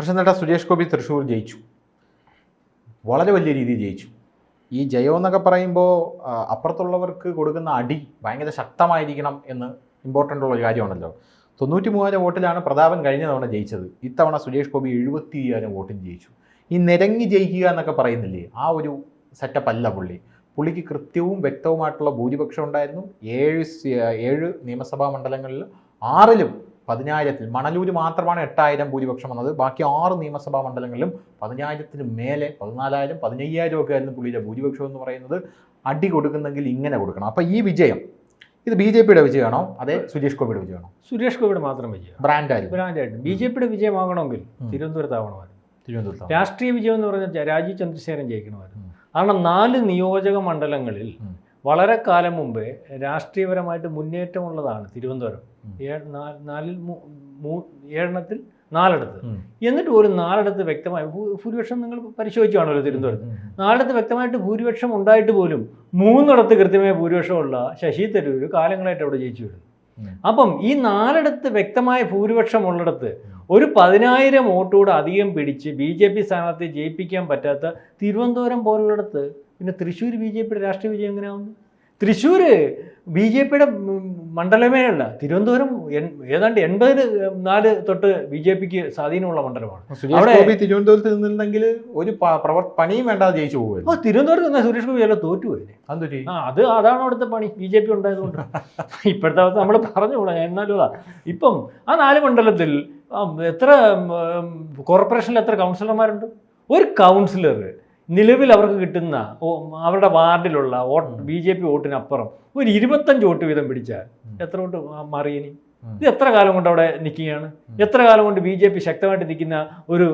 പക്ഷെ എന്നിട്ട് സുരേഷ് ഗോപി തൃശ്ശൂർ ജയിച്ചു. വളരെ വലിയ രീതിയിൽ ജയിച്ചു. ഈ ജയം എന്നൊക്കെ പറയുമ്പോൾ അപ്പുറത്തുള്ളവർക്ക് കൊടുക്കുന്ന അടി ഭയങ്കര ശക്തമായിരിക്കണം എന്ന് ഇമ്പോർട്ടന്റ് ഉള്ള കാര്യമാണല്ലോ. തൊണ്ണൂറ്റി മൂവായിരം വോട്ടിലാണ് പ്രതാപൻ കഴിഞ്ഞ തവണ ജയിച്ചത്. ഇത്തവണ സുരേഷ് ഗോപി എഴുപത്തി അയ്യായിരം വോട്ടിന് ജയിച്ചു. ഈ നിരങ്ങി ജയിക്കുക എന്നൊക്കെ പറയുന്നില്ലേ? ആ ഒരു സെറ്റപ്പ് അല്ല പുള്ളി. പുള്ളിക്ക് കൃത്യവും വ്യക്തവുമായിട്ടുള്ള ഭൂരിപക്ഷം ഉണ്ടായിരുന്നു. ഏഴ് ഏഴ് നിയമസഭാ മണ്ഡലങ്ങളിൽ ആറിലും പതിനായിരത്തിൽ മണലൂര് മാത്രമാണ് എട്ടായിരം ഭൂരിപക്ഷം വന്നത്. ബാക്കി ആറ് നിയമസഭാ മണ്ഡലങ്ങളിലും പതിനായിരത്തിന് മേലെ പതിനാലായിരം പതിനയ്യായിരം ഒക്കെ ആയിരുന്നു പുള്ളിയുടെ ഭൂരിപക്ഷം എന്ന് പറയുന്നത്. അടി കൊടുക്കുന്നെങ്കിൽ ഇങ്ങനെ കൊടുക്കണം. അപ്പോൾ ഈ വിജയം ഇത് ബി ജെ പിയുടെ വിജയമാണോ? അതെ സുരേഷ് ഗോപിയുടെ വിജയമാണോ? സുരേഷ് ഗോപിയുടെ മാത്രം വിജയം. ബ്രാൻഡായിരുന്നു ബ്രാൻഡായിട്ട്. ബി ജെ പിയുടെ വിജയമാകണമെങ്കിൽ. തിരുവനന്തപുരത്താവണമായിരുന്നു തിരുവനന്തപുരത്ത് രാഷ്ട്രീയ വിജയം എന്ന് പറഞ്ഞാൽ രാജീവ് ചന്ദ്രശേഖരൻ ജയിക്കണമായിരുന്നു. കാരണം നാല് നിയോജക മണ്ഡലങ്ങളിൽ. വളരെ കാലം മുമ്പേ രാഷ്ട്രീയപരമായിട്ട് മുന്നേറ്റമുള്ളതാണ് തിരുവനന്തപുരം. നാലിൽ ഏഴെണ്ണത്തിൽ നാലിടത്ത്. എന്നിട്ട് ഒരു നാലിടത്ത് വ്യക്തമായി ഭൂരിപക്ഷം നിങ്ങൾ പരിശോധിച്ചു കാണുമല്ലോ തിരുവനന്തപുരത്ത്. നാലിടത്ത് വ്യക്തമായിട്ട് ഭൂരിപക്ഷം ഉണ്ടായിട്ട് പോലും മൂന്നിടത്ത് കൃത്യമായ ഭൂരിപക്ഷമുള്ള ശശി തരൂർ കാലങ്ങളായിട്ട് അവിടെ ജയിച്ചു വരുന്നു. അപ്പം ഈ നാലിടത്ത് വ്യക്തമായ ഭൂരിപക്ഷം ഉള്ളിടത്ത് ഒരു പതിനായിരം വോട്ടുകൂടെ അധികം പിടിച്ച് ബി ജെ പി സ്ഥാനാർത്ഥിയെ ജയിപ്പിക്കാൻ പറ്റാത്ത തിരുവനന്തപുരം പോലുള്ളിടത്ത് പിന്നെ തൃശ്ശൂർ ബി ജെ പിയുടെ രാഷ്ട്രീയ വിജയം എങ്ങനെയാവുന്നു? തൃശ്ശൂർ ബി ജെ പിയുടെ മണ്ഡലമേ അല്ല തിരുവനന്തപുരം ഏതാണ്ട് എൺപതിന് നാല് തൊട്ട് ബി ജെ പിക്ക് സ്വാധീനമുള്ള മണ്ഡലമാണ്. അവിടെ- തിരുവനന്തപുരത്ത് നിന്നിരുന്നെങ്കിൽ ഒരു പണിയും വേണ്ടാതെ ജയിച്ചു പോകും പോകുമായിരുന്നു തിരുവനന്തപുരത്ത് നിന്നാൽ സുരേഷ് ഗോപി എല്ലാം തോറ്റു പോയി ആ അത് അതാണ് അവിടുത്തെ പണി ബി ജെ പി ഉണ്ടായതുകൊണ്ട്. ഇപ്പോഴത്തെ അവസ്ഥ നമ്മൾ പറഞ്ഞുകൂടാ എന്നാലും അതാ. ഇപ്പം ആ നാല് മണ്ഡലത്തിൽ എത്ര കോർപ്പറേഷനിൽ എത്ര കൗൺസിലർമാരുണ്ട് ഒരു കൗൺസിലർ നിലവിൽ അവർക്ക് കിട്ടുന്ന അവരുടെ വാർഡിലുള്ള വോട്ട് ബി ജെ പി വോട്ടിനപ്പുറം ഒരു ഇരുപത്തഞ്ച് വോട്ട് വീതം പിടിച്ചാൽ എത്ര വോട്ട് മാറിയനി. ഇത് എത്ര കാലം കൊണ്ട് അവിടെ നിൽക്കുകയാണ്? എത്ര കാലം കൊണ്ട് ബി ജെ പി ശക്തമായിട്ട് നിൽക്കുന്ന ഒരു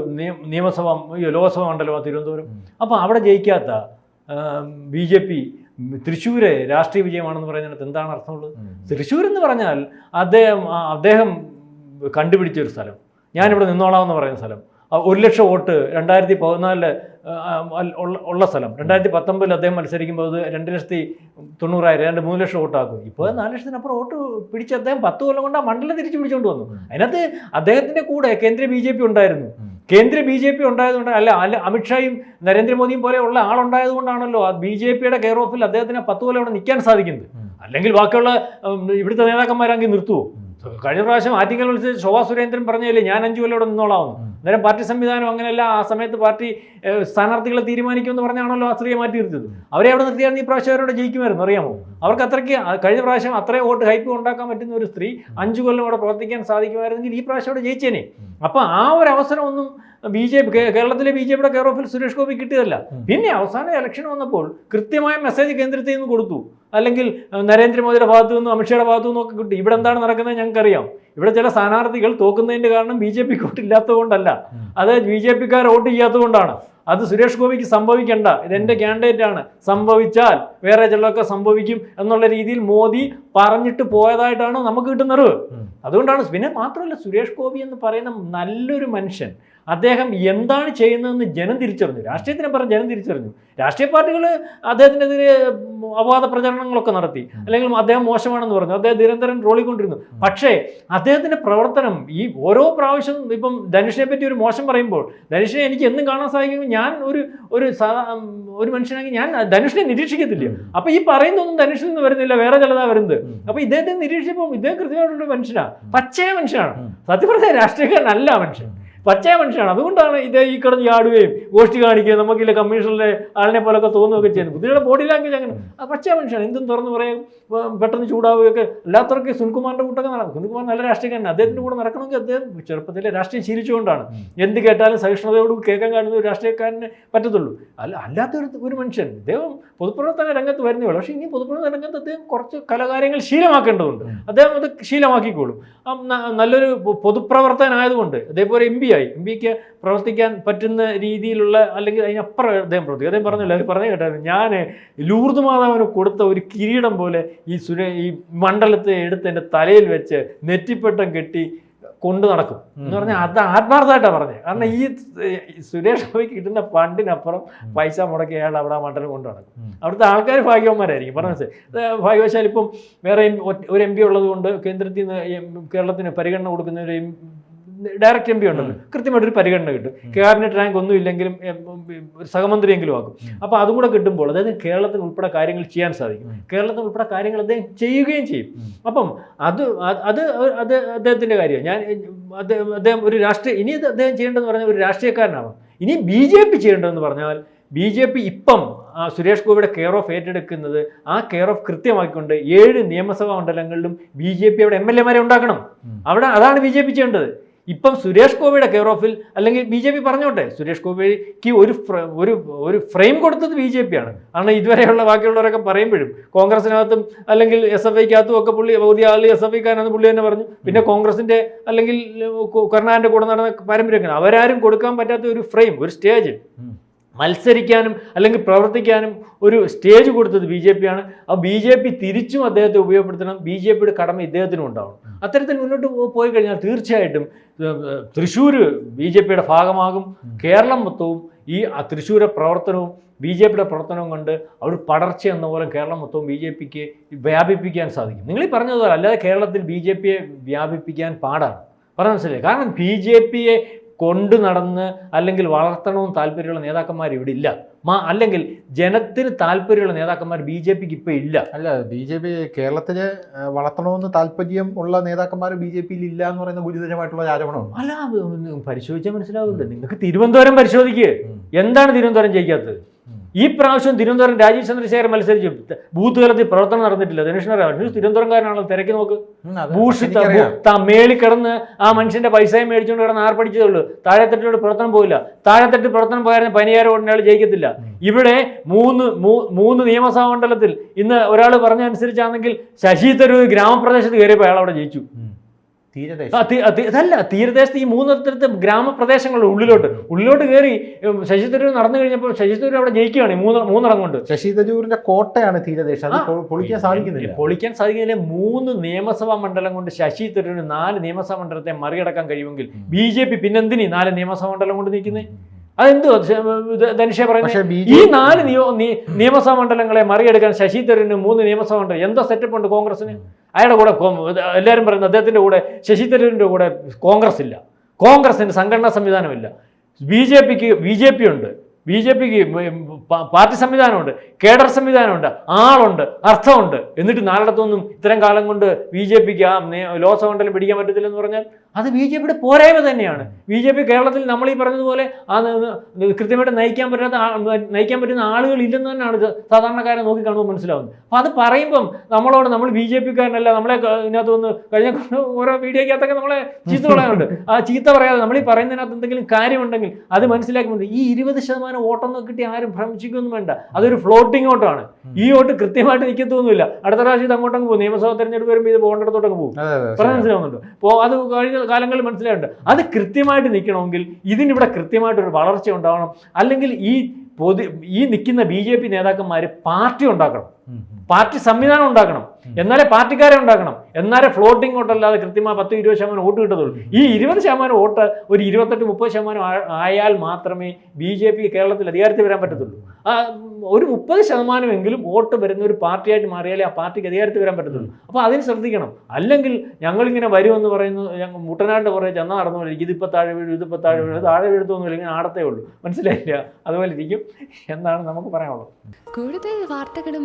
നിയമസഭാ ലോക്സഭ മണ്ഡലമാണ് തിരുവനന്തപുരം? അപ്പോൾ അവിടെ ജയിക്കാത്ത ബി ജെ പി തൃശ്ശൂര് രാഷ്ട്രീയ വിജയമാണെന്ന് പറയുന്നതിനകത്ത് എന്താണ് അർത്ഥമുള്ളത്? തൃശ്ശൂർ എന്ന് പറഞ്ഞാൽ അദ്ദേഹം അദ്ദേഹം കണ്ടുപിടിച്ച ഒരു സ്ഥലം. ഞാനിവിടെ നിന്നോളാം എന്ന് പറയുന്ന സ്ഥലം. ഒരു ലക്ഷം വോട്ട് രണ്ടായിരത്തി പതിനാലിൽ ഉള്ള സ്ഥലം. രണ്ടായിരത്തി പത്തൊമ്പതിൽ അദ്ദേഹം മത്സരിക്കുമ്പോൾ അത് രണ്ട് ലക്ഷത്തി തൊണ്ണൂറായിരം രണ്ട് മൂന്ന് ലക്ഷം വോട്ടാക്കും. ഇപ്പോൾ നാല് ലക്ഷത്തിനപ്പുറം വോട്ട് പിടിച്ച് അദ്ദേഹം പത്ത് കൊല്ലം കൊണ്ട് ആ മണ്ഡലം തിരിച്ചു പിടിച്ചുകൊണ്ട് വന്നു. അതിനകത്ത് അദ്ദേഹത്തിന്റെ കൂടെ കേന്ദ്ര ബി ജെ പി ഉണ്ടായിരുന്നു. കേന്ദ്ര ബി ജെ പി ഉണ്ടായതുകൊണ്ട് അല്ല അല്ല അമിത്ഷായും നരേന്ദ്രമോദിയും പോലെയുള്ള ആളുണ്ടായതുകൊണ്ടാണല്ലോ ആ ബി ജെ പിയുടെ കെയർ ഓഫിൽ അദ്ദേഹത്തിന് പത്ത് കൊല്ലം അവിടെ നിൽക്കാൻ സാധിക്കുന്നത്. അല്ലെങ്കിൽ ബാക്കിയുള്ള ഇവിടുത്തെ നേതാക്കന്മാരാണെങ്കിൽ നിർത്തുവോ? കഴിഞ്ഞ പ്രാവശ്യം ആറ്റിങ്ങൽ വിളിച്ച് ശോഭാ സുരേന്ദ്രൻ പറഞ്ഞില്ലേ ഞാൻ അഞ്ചു കൊല്ലം ഇവിടെ നിന്നോളാം അന്നേരം പാർട്ടി സംവിധാനം അങ്ങനെയല്ല ആ സമയത്ത് പാർട്ടി സ്ഥാനാർത്ഥികളെ തീരുമാനിക്കുമെന്ന് പറഞ്ഞാണല്ലോ ആ സ്ത്രീയെ മാറ്റി നിർത്തിയത്. അവരെ അവിടെ നിർത്തിയായിരുന്നു ഈ പ്രാവശ്യം അവരോട് ജയിക്കുമായിരുന്നു അറിയാമോ? അവർക്ക് അത്രയ്ക്ക് കഴിഞ്ഞ പ്രാവശ്യം അത്രയും വോട്ട് ഹൈപ്പ് ഉണ്ടാക്കാൻ പറ്റുന്ന ഒരു സ്ത്രീ അഞ്ചു കൊല്ലം അവിടെ പ്രവർത്തിക്കാൻ സാധിക്കുമായിരുന്നെങ്കിൽ ഈ പ്രാവശ്യം അവിടെ ജയിച്ചേനെ. അപ്പോൾ ആ ഒരു അവസരമൊന്നും ബി ജെ പി കേരളത്തിലെ ബി ജെ പിയുടെ കെയർ ഓഫിൽ സുരേഷ് ഗോപി കിട്ടിയതല്ല. പിന്നെ അവസാന ഇലക്ഷൻ വന്നപ്പോൾ കൃത്യമായ മെസ്സേജ് കേന്ദ്രത്തിൽ നിന്ന് കൊടുത്തു. അല്ലെങ്കിൽ നരേന്ദ്രമോദിയുടെ ഭാഗത്തു നിന്നും അമിത്ഷായുടെ ഭാഗത്തു നിന്നും ഒക്കെ കിട്ടി. ഇവിടെ എന്താണ് നടക്കുന്നത് ഞങ്ങൾക്കറിയാം. ഇവിടെ ചില സ്ഥാനാർത്ഥികൾ തോക്കുന്നതിന്റെ കാരണം ബി ജെ പിക്ക് വോട്ടില്ലാത്തതുകൊണ്ടല്ല അത് ബി ജെ പിക്കാർ വോട്ട് ചെയ്യാത്തത് കൊണ്ടാണ് അത് സുരേഷ് ഗോപിക്ക് സംഭവിക്കേണ്ട. ഇത് എന്റെ കാൻഡിഡേറ്റ് ആണ്. സംഭവിച്ചാൽ വേറെ ചിലതൊക്കെ സംഭവിക്കും എന്നുള്ള രീതിയിൽ മോദി പറഞ്ഞിട്ട് പോയതായിട്ടാണ് നമുക്ക് കിട്ടുന്ന അറിവ് അതുകൊണ്ടാണ് പിന്നെ മാത്രമല്ല സുരേഷ് ഗോപി എന്ന് പറയുന്ന നല്ലൊരു മനുഷ്യൻ. അദ്ദേഹം എന്താണ് ചെയ്യുന്നതെന്ന് ജനം തിരിച്ചറിഞ്ഞു. രാഷ്ട്രീയത്തിനെ പറഞ്ഞ് ജനം തിരിച്ചറിഞ്ഞു. രാഷ്ട്രീയ പാർട്ടികൾ അദ്ദേഹത്തിനെതിരെ അപവാദ പ്രചരണങ്ങളൊക്കെ നടത്തി. അല്ലെങ്കിൽ അദ്ദേഹം മോശമാണെന്ന് പറഞ്ഞു. അദ്ദേഹം നിരന്തരം ട്രോളിക്കൊണ്ടിരുന്നു. പക്ഷേ അദ്ദേഹത്തിന്റെ പ്രവർത്തനം ഈ ഓരോ പ്രാവശ്യം ഇപ്പം ധനുഷിനെ പറ്റി ഒരു മോശം പറയുമ്പോൾ ധനുഷിനെ എനിക്ക് എന്നും കാണാൻ സാധിക്കും. ഞാൻ ഒരു ഒരു ഒരു മനുഷ്യനാണെങ്കിൽ ഞാൻ ധനുഷിനെ നിരീക്ഷിക്കത്തില്ല. അപ്പൊ ഈ പറയുന്നൊന്നും ധനുഷിൽ നിന്ന് വരുന്നില്ല. വേറെ ചിലതാ വരുന്നത്. അപ്പൊ ഇദ്ദേഹത്തെ നിരീക്ഷിച്ചപ്പോൾ ഇദ്ദേഹം കൃത്യമായിട്ടുള്ള മനുഷ്യനാണ്. പച്ചയ മനുഷ്യനാണ് സത്യപ്രതി രാഷ്ട്രീയക്കാരനല്ല മനുഷ്യൻ. പച്ചയ മനുഷ്യനാണ്. അതുകൊണ്ടാണ് ഇത് ഈ കിടന്ന് ചാടുകയും ഗോഷ്ടി കാണിക്കുകയും നമുക്കില്ല കമ്മീഷനിലെ ആളിനെ പോലൊക്കെ തോന്നുകയൊക്കെ ചെയ്യുന്നത്. ബുദ്ധിയുടെ ബോഡി ലാംഗ്വേജ് അങ്ങനെ. ആ പച്ചയ മനുഷ്യനാണ്. എന്തും തുറന്ന് പറയും പെട്ടെന്ന് ചൂടാവുകയൊക്കെ. അല്ലാത്തവർക്ക് സുനിൽകുമാറിന്റെ കൂട്ടൊക്കെ നടക്കും. സുനിൽകുമാർ നല്ല രാഷ്ട്രീയക്കാരൻ അദ്ദേഹത്തിന്റെ കൂടെ നടക്കണമെങ്കിൽ അദ്ദേഹം ചെറുപ്പത്തിലെ രാഷ്ട്രീയം ശീലിച്ചുകൊണ്ടാണ്. എന്ത് കേട്ടാലും സഹിഷ്ണുതയോട് കേൾക്കാൻ കാണുന്ന ഒരു രാഷ്ട്രീയക്കാരന് പറ്റത്തുള്ളൂ. അല്ല അല്ലാത്ത ഒരു ഒരു മനുഷ്യൻ. അദ്ദേഹം പൊതുപ്രവർത്തന രംഗത്ത് വരുന്നേ പക്ഷേ ഇനി പൊതുപ്രവർത്തന രംഗത്ത് അദ്ദേഹം കുറച്ച് കലകാര്യങ്ങൾ ശീലമാക്കേണ്ടതുണ്ട്. അദ്ദേഹം അത് ശീലമാക്കിക്കോളും. നല്ലൊരു പൊതുപ്രവർത്തനായതുകൊണ്ട് പൊതുപ്രവർത്തകനായതുകൊണ്ട് അതേപോലെ എം പി ആയി എം പിക്ക് പ്രവർത്തിക്കാൻ പറ്റുന്ന രീതിയിലുള്ള അല്ലെങ്കിൽ അതിനപ്പുറം അദ്ദേഹം പ്രവർത്തിക്കും. അദ്ദേഹം പറഞ്ഞില്ല അത് പറഞ്ഞു കേട്ടായിരുന്നു. ഞാൻ ലൂർദ് മാതാവിന് കൊടുത്ത ഒരു കിരീടം പോലെ ഈ സുരേ ഈ മണ്ഡലത്തെ എടുത്ത് എന്റെ തലയിൽ വെച്ച് നെറ്റിപ്പട്ടം കെട്ടി കൊണ്ടു നടക്കും. എന്ന് പറഞ്ഞാൽ അത് ആത്മാർത്ഥമായിട്ടാണ് പറഞ്ഞത്. കാരണം ഈ സുരേഷ് ഗോപിക്ക് കിട്ടുന്ന പണ്ടിനപ്പുറം പൈസ മുടക്കി അയാൾ അവിടെ ആ മണ്ഡലം കൊണ്ടു നടക്കും. അവിടുത്തെ ആൾക്കാർ ഭാഗ്യവന്മാരായിരിക്കും. പറഞ്ഞു ഭാഗ്യവശാൽ ഇപ്പം വേറെ ഒരു എം പി ഉള്ളത് കൊണ്ട് കേന്ദ്രത്തിൽ നിന്ന് കേരളത്തിന് പരിഗണന കൊടുക്കുന്ന ഒരു ഡയറക്റ്റ് എം പി ഉണ്ടല്ലോ. കൃത്യമായിട്ട് ഒരു പരിഗണന കിട്ടും. ക്യാബിനറ്റ് റാങ്ക് ഒന്നും ഇല്ലെങ്കിലും ഒരു സഹമന്ത്രിയെങ്കിലും ആക്കും. അപ്പോൾ അതും കൂടെ കിട്ടുമ്പോൾ അതായത് കേരളത്തിൽ ഉൾപ്പെടെ കാര്യങ്ങൾ ചെയ്യാൻ സാധിക്കും. കേരളത്തിൽ ഉൾപ്പെടെ കാര്യങ്ങൾ അദ്ദേഹം ചെയ്യുകയും ചെയ്യും. അപ്പം അത് അത് അത് അദ്ദേഹത്തിന്റെ അദ്ദേഹത്തിന്റെ കാര്യമാണ്. ഞാൻ അദ്ദേഹം ഒരു രാഷ്ട്രീയ ഇനി അദ്ദേഹം ചെയ്യേണ്ടതെന്ന് പറഞ്ഞാൽ ഒരു രാഷ്ട്രീയക്കാരനാവാം. ഇനി ബി ജെ പി ചെയ്യേണ്ടതെന്ന് പറഞ്ഞാൽ ബി ജെ പി ഇപ്പം സുരേഷ് ഗോപിയുടെ കെയർ ഓഫ് ഏറ്റെടുക്കുന്നത് ആ കെയർ ഓഫ് കൃത്യമാക്കിക്കൊണ്ട് ഏഴ് നിയമസഭാ മണ്ഡലങ്ങളിലും ബി ജെ പി അവിടെ എം എൽ എമാരെ ഉണ്ടാക്കണം. അവിടെ അതാണ് ബി ജെ പി ചെയ്യേണ്ടത്. ഇപ്പം സുരേഷ് ഗോപിയുടെ കെയർ ഓഫിൽ അല്ലെങ്കിൽ ബി ജെ പി പറഞ്ഞോട്ടെ സുരേഷ് ഗോപിക്ക് ഒരു ഒരു ഒരു ഫ്രെയിം കൊടുത്തത് ബി ജെ പി ആണ്. കാരണം ഇതുവരെയുള്ള ബാക്കിയുള്ളവരൊക്കെ പറയുമ്പോഴും കോൺഗ്രസിനകത്തും അല്ലെങ്കിൽ എസ് എഫ് ഐക്കകത്തും ഒക്കെ പുള്ളി പുതിയ ആൾ എസ് എഫ് ഐക്കാരാണെന്ന് പുള്ളി തന്നെ പറഞ്ഞു. പിന്നെ കോൺഗ്രസിന്റെ അല്ലെങ്കിൽ കരുണാകരന്റെ കൂടെ നടന്ന പാരമ്പര്യം അവരാരും കൊടുക്കാൻ പറ്റാത്ത ഒരു ഫ്രെയിം ഒരു സ്റ്റേജ്. മത്സരിക്കാനും അല്ലെങ്കിൽ പ്രവർത്തിക്കാനും ഒരു സ്റ്റേജ് കൊടുത്തത് ബി ജെ പി ആണ് ആ ബി ജെ പി തിരിച്ചും അദ്ദേഹത്തെ ഉപയോഗപ്പെടുത്തണം. ബി ജെ പിയുടെ കടമ ഇദ്ദേഹത്തിനും ഉണ്ടാവണം. അത്തരത്തിൽ മുന്നോട്ട് പോയി കഴിഞ്ഞാൽ തീർച്ചയായിട്ടും തൃശ്ശൂർ ബി ജെ പിയുടെ ഭാഗമാകും. കേരളം മൊത്തവും ഈ തൃശ്ശൂരെ പ്രവർത്തനവും ബി ജെ പിയുടെ പ്രവർത്തനവും കൊണ്ട് അവർ പടർച്ച എന്ന പോലെ കേരളം മൊത്തവും ബി ജെ പിക്ക് വ്യാപിപ്പിക്കാൻ സാധിക്കും. നിങ്ങൾ ഈ പറഞ്ഞതുപോലെ അല്ലാതെ കേരളത്തിൽ ബി ജെ പിയെ വ്യാപിപ്പിക്കാൻ പാടാണ്. പറഞ്ഞ മനസ്സിലായി? കാരണം ബി ജെ പിയെ കൊണ്ടു നടന്ന് അല്ലെങ്കിൽ വളർത്തണമെന്ന് താല്പര്യമുള്ള നേതാക്കന്മാർ ഇവിടെ ഇല്ല. മാ അല്ലെങ്കിൽ ജനത്തിന് താല്പര്യമുള്ള നേതാക്കന്മാർ ബി ജെ പിക്ക് ഇപ്പം ഇല്ല. അല്ല ബി ജെ പി കേരളത്തിന് വളർത്തണമെന്ന് താല്പര്യം ഉള്ള നേതാക്കന്മാർ ബി ജെ പിയിൽ ഇല്ല എന്ന് പറയുന്ന ഗുരുതരമായിട്ടുള്ള ആരോപണം ആരോപണമാണ് അല്ല പരിശോധിച്ചാൽ മനസ്സിലാവില്ല നിങ്ങൾക്ക് തിരുവനന്തപുരം പരിശോധിക്കുക എന്താണ് തിരുവനന്തപുരം ജയിക്കാത്തത്? ഉം. ഈ പ്രാവശ്യം തിരുവനന്തപുരം രാജീവ് ചന്ദ്രശേഖരൻ മത്സരിച്ചു ബൂത്ത് തലത്തിൽ പ്രവർത്തനം നടന്നിട്ടില്ല. ധനുഷ്ണ തിരുവനന്തപുരംകാരനാണല്ലോ. തിരക്കി നോക്ക്. എനിക്കറിയാം. മേളിൽ കിടന്ന് ആ മനുഷ്യന്റെ പൈസയും മേടിച്ചുകൊണ്ട് കിടന്ന് ആർപ്പടിച്ചതേ ഉള്ളൂ. പ്രവർത്തനം പോയില്ല. താഴെത്തട്ടിൽ പ്രവർത്തനം പോയാൽ പനിയാരം കൊണ്ട് ജയിക്കത്തില്ല. ഇവിടെ മൂന്ന് മൂന്ന് നിയമസഭാ മണ്ഡലത്തിൽ ഇന്ന് ഒരാൾ പറഞ്ഞ അനുസരിച്ചാണെങ്കിൽ ശശി തരൂർ ഗ്രാമപ്രദേശത്ത് കയറിയപ്പോൾ അയാൾ അവിടെ ജയിച്ചു. അതല്ല തീരദേശത്ത് ഈ മൂന്ന് മൂന്നിടത്ത് ഗ്രാമപ്രദേശങ്ങളുടെ ഉള്ളിലോട്ട്. ഉള്ളിലോട്ട് കയറി ശശി തരൂർ നടന്നു കഴിഞ്ഞപ്പോൾ ശശി തരൂർ അവിടെ ജയിക്കുകയാണ് മൂന്ന് മൂന്നിടം കൊണ്ട്. ശശി തരൂരിന്റെ കോട്ടയാണ് തീരദേശം. അത് പൊളിക്കാൻ സാധിക്കുന്നില്ല. പൊളിക്കാൻ സാധിക്കുന്നില്ല. മൂന്ന് നിയമസഭാ മണ്ഡലം കൊണ്ട് ശശി തരൂരിന് നാല് നിയമസഭാ മണ്ഡലത്തെ മറികടക്കാൻ കഴിയുമെങ്കിൽ ബി ജെ പി പിന്നെന്തിനി നാല് നിയമസഭാ മണ്ഡലം കൊണ്ട് നിൽക്കുന്നത് അതെന്തോ ധനുഷ പറയുന്നത് ഈ നാല് നിയോ- നിയമസഭാ മണ്ഡലങ്ങളെ മറികടക്കാൻ ശശി തരൂരിന് മൂന്ന് നിയമസഭാ മണ്ഡലം. എന്തോ സെറ്റപ്പ് ഉണ്ട് കോൺഗ്രസിന് അയാളുടെ കൂടെ എല്ലാവരും പറയുന്നത് അദ്ദേഹത്തിന്റെ കൂടെ ശശി തരൂരിന്റെ കൂടെ കോൺഗ്രസ് ഇല്ല കോൺഗ്രസിന് സംഘടനാ സംവിധാനമില്ല. ബി ജെ പിക്ക് ബി ജെ പി ഉണ്ട്. ബി ജെ പിക്ക് പാർട്ടി സംവിധാനമുണ്ട് കേഡർ സംവിധാനമുണ്ട് ആളുണ്ട് അർത്ഥമുണ്ട്. എന്നിട്ട് നാലിടത്തൊന്നും ഇത്തരം കാലം കൊണ്ട് ബി ജെ പിക്ക് ആ ലോക്സഭ മണ്ഡലം പിടിക്കാൻ പറ്റത്തില്ലെന്ന് പറഞ്ഞാൽ അത് ബി ജെ പിയുടെ പോരായ്മ തന്നെയാണ്. ബി ജെ പി കേരളത്തിൽ നമ്മൾ ഈ പറഞ്ഞതുപോലെ ആ കൃത്യമായിട്ട് നയിക്കാൻ പറ്റാത്ത നയിക്കാൻ പറ്റുന്ന ആളുകൾ ഇല്ലെന്ന് തന്നെയാണ് സാധാരണക്കാരെ നോക്കി കാണുമ്പോൾ മനസ്സിലാവുന്നത്. അപ്പോൾ അത് പറയുമ്പം നമ്മളോട് നമ്മൾ ബി ജെ പിക്കാരനല്ല നമ്മളെ ഇതിനകത്ത് വന്ന് കഴിഞ്ഞ ഓരോ വീഡിയോയ്ക്കകത്തൊക്കെ നമ്മളെ ചീത്ത പറയാനുണ്ട് ആ ചീത്ത പറയാതെ നമ്മൾ ഈ പറയുന്നതിനകത്ത് എന്തെങ്കിലും കാര്യമുണ്ടെങ്കിൽ അത് മനസ്സിലാക്കുന്നുണ്ട് ഈ ഇരുപത് ശതമാനം വോട്ടൊന്നും കിട്ടി ആരും ഭ്രമിച്ചിക്കൊന്നും വേണ്ട. അതൊരു ഫ്ലോട്ടിംഗ് വോട്ടാണ്. ഈ വോട്ട് കൃത്യമായിട്ട് നിൽക്കത്തൊന്നുമില്ല അടുത്ത പ്രാവശ്യം ഇത് അങ്ങോട്ടങ്ങ് പോകും. നിയമസഭാ തെരഞ്ഞെടുപ്പ് വരുമ്പോൾ ഇത് പോകേണ്ടടത്തോട്ടൊക്കെ പോകും. പറഞ്ഞ മനസ്സിലാവുന്നുണ്ട്? അപ്പോൾ അത് കഴിഞ്ഞ കാലങ്ങളിൽ മനസ്സിലായിട്ടുണ്ട്. അത് കൃത്യമായിട്ട് നിൽക്കണമെങ്കിൽ ഇതിനിവിടെ കൃത്യമായിട്ടൊരു വളർച്ച ഉണ്ടാവണം. അല്ലെങ്കിൽ ഈ പൊതു ഈ നിൽക്കുന്ന ബി ജെ പി നേതാക്കന്മാർ പാർട്ടി ഉണ്ടാക്കണം. പാർട്ടി സംവിധാനം ഉണ്ടാക്കണം. എന്നാലേ പാർട്ടിക്കാരെ ഉണ്ടാക്കണം. എന്നാലേ ഫ്ലോട്ടിംഗ് വോട്ടല്ലാതെ കൃത്യമായി പത്ത് ഇരുപത് ശതമാനം വോട്ട് കിട്ടത്തുള്ളൂ. ഈ ഇരുപത് ശതമാനം വോട്ട് ഒരു ഇരുപത്തെട്ട് മുപ്പത് ശതമാനം ആയാൽ മാത്രമേ ബി ജെ പി കേരളത്തിൽ അധികാരത്തിൽ വരാൻ പറ്റത്തുള്ളൂ. ഒരു മുപ്പത് ശതമാനമെങ്കിലും വോട്ട് വരുന്ന ഒരു പാർട്ടിയായിട്ട് മാറിയാലേ ആ പാർട്ടിക്ക് അധികാരത്തിൽ വരാൻ പറ്റത്തുള്ളൂ. അപ്പോൾ അതിന് ശ്രദ്ധിക്കണം. അല്ലെങ്കിൽ ഞങ്ങളിങ്ങനെ വരുമെന്ന് പറയുന്നത് ഞങ്ങൾ മുട്ടനാട്ട് കുറേ ചെന്ന നടന്നു പോലെ ഇതിപ്പോൾ താഴെ വീഴും ഇതിപ്പോൾ താഴെ വീഴും താഴെ വീഴത്തൊന്നുമില്ല ഇങ്ങനെ ആടത്തേ ഉള്ളൂ. മനസ്സിലായില്ല? അതുപോലെ ഇരിക്കും. എന്നാണ് നമുക്ക് പറയാനുള്ളത്. കൂടുതൽ വാർത്തകളും